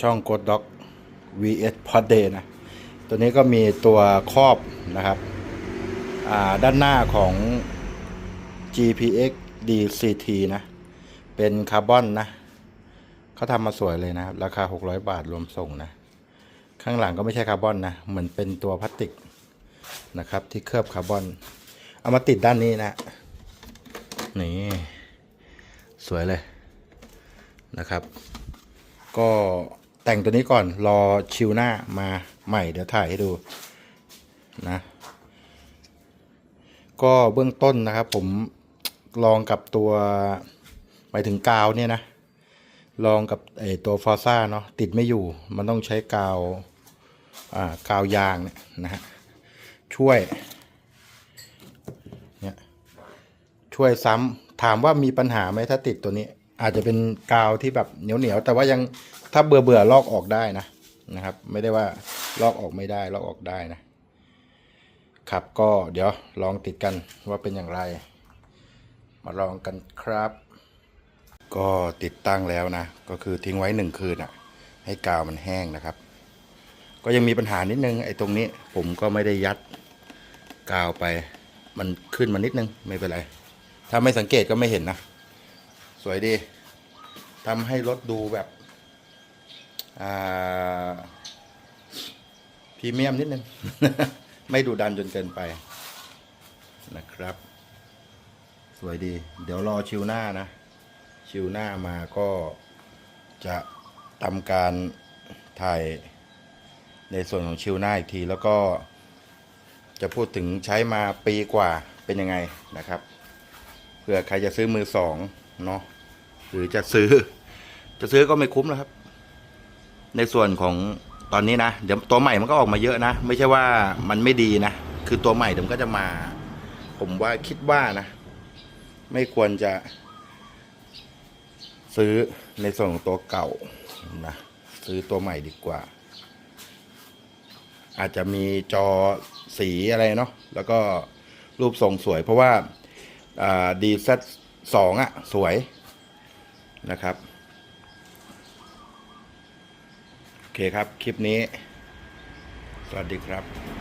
ช่อง g o d Dog vs p o d Day นะ ตัวนี้ก็มีตัวครอบนะครับอ่าด้านหน้าของ GPX DCT นะ เป็นคาร์บอนนะเขาทำมาสวยเลยนะรับราคา 600 บาทรวมส่งนะ ข้างหลังก็ไม่ใช่คาร์บอนนะ เหมือนเป็นตัวพลาสติกนะครับที่เคลือบคาร์บอน เอามาติดด้านนี้นะ นี่ สวยเลยนะครับ ก็ แต่งตัวนี้ก่อนรอชิวหน้ามาใหม่เดี๋ยวถ่ายให้ดูนะ ก็เบื้องต้นนะครับ ผมลองกับตัวหมายถึงกาวเนี่ยนะ ลองกับไอตัวฟอซ่าเนาะติดไม่อยู่ มันต้องใช้กาวอ่ากาวยางเนี่ยนะฮะช่วยเนี่ยช่วยซ้ำถามว่ามีปัญหาไหมถ้าติดตัวนี้ อาจจะเป็นกาวที่แบบเหนียวเหนียวๆแต่ว่ายังถ้าเบื่อเบื่อลอกออกได้นะนะครับ ไม่ได้ว่าลอกออกไม่ได้ลอกออกได้นะครับก็เดี๋ยวลองติดกันว่าเป็นอย่างไร มาลองกันครับ ก็ติดตั้งแล้วนะ ก็คือทิ้งไว้หนึ่งคืนอะ ให้กาวมันแห้งนะครับ ก็ยังมีปัญหานิดนึงไอ้ตรงนี้ผมก็ไม่ได้ยัดกาวไป มันขึ้นมานิดนึงไม่เป็นไร ถ้าไม่สังเกตก็ไม่เห็นนะ สวยดีทำให้รถดูแบบพรีเมียมนิดนึง ไม่ดูดันจนเกินไปนะครับ สวยดี เดี๋ยวรอชิวหน้านะ ชิวหน้ามาก็จะทำการถ่ายในส่วนของชิวหน้าอีกที แล้วก็จะพูดถึงใช้มาปีกว่าเป็นยังไงนะครับเผื่อใครจะซื้อมือสอง เนาะหรือจะซื้อ จะซื้อก็ไม่คุ้มแล้วครับ ในส่วนของตอนนี้นะเดี๋ยวตัวใหม่มันก็ออกมาเยอะนะ ไม่ใช่ว่ามันไม่ดีนะ คือตัวใหม่เดี๋ยวมันก็จะมา ผมว่าคิดว่านะ ไม่ควรจะ ซื้อในส่วนของตัวเก่านะซื้อตัวใหม่ดีกว่า อาจจะมีจอสีอะไรเนาะแล้วก็รูปทรงสวย เพราะว่าดีเซต สองอะสวยนะครับ โอเคครับ คลิปนี้ สวัสดีครับ